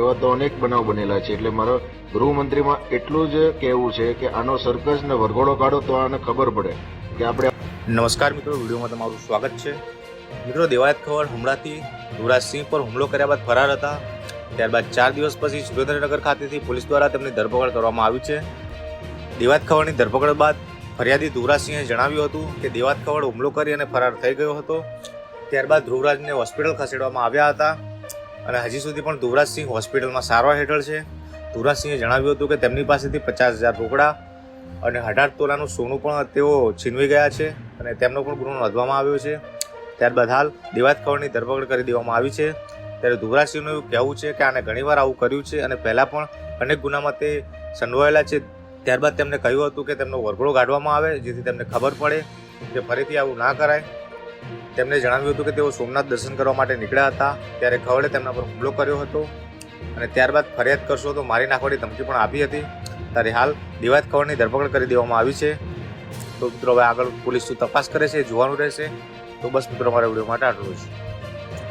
એવા તો અનેક બનાવ બનેલા છે. એટલે મારો ગૃહમંત્રીમાં એટલું જ કહેવું છે કે આનો સરકસ ને વરઘોડો કાઢો તો આને ખબર પડે કે આપણે નમસ્કાર મિત્રો, વિડીયોમાં તમારું સ્વાગત છે. મિત્રો, દેવાયત ખવડ હમણાંથી યુવરાજસિંહ પર હુમલો કર્યા બાદ ફરાર હતા. ત્યારબાદ ચાર દિવસ પછી સુરેન્દ્રનગર ખાતેથી પોલીસ દ્વારા તેમની ધરપકડ કરવામાં આવી છે. દેવાત ખવડની ધરપકડ બાદ ફરિયાદી ધ્રુવરાજસિંહે જણાવ્યું હતું કે દેવાત ખવડ હુમલો કરી અને ફરાર થઈ ગયો હતો. ત્યારબાદ ધ્રુવરાજને હોસ્પિટલ ખસેડવામાં આવ્યા હતા. અને હજી સુધી પણ ધુવરાજસિંહ હોસ્પિટલમાં સારવાર હેઠળ છે. ધુવરાજસિંહે જણાવ્યું હતું કે તેમની પાસેથી પચાસ હજાર રોકડા અને અઢાર તોલાનું સોનું પણ તેઓ છીનવી ગયા છે અને તેમનો પણ ગુનો નોંધવામાં આવ્યો છે. ત્યારબાદ હાલ દેવાત ખવડની ધરપકડ કરી દેવામાં આવી છે. ત્યારે ધુવરાજસિંહનું એવું કહેવું છે કે આને ઘણીવાર આવું કર્યું છે અને પહેલાં પણ અનેક ગુનામાં તે સંડોવાયેલા છે. ત્યારબાદ તેમને કહ્યું હતું કે તેમનો વરઘોડો કાઢવામાં આવે, જેથી તેમને ખબર પડે કે ફરીથી આવું ના કરાય. તેમણે જણાવ્યું હતું કે તેઓ સોમનાથ દર્શન કરવા માટે નીકળ્યા હતા, ત્યારે ખવડે તેમના પર હુમલો કર્યો હતો અને ત્યારબાદ ફરિયાદ કરશો તો મારી નાખવાની ધમકી પણ આપી હતી. ત્યારે હાલ દિવાત ખવડની ધરપકડ કરી દેવામાં આવી છે. તો મિત્રો, હવે આગળ પોલીસ શું તપાસ કરે છે જોવાનું રહેશે. તો બસ મિત્રો, મારા વીડિયો માટે આટલું જ.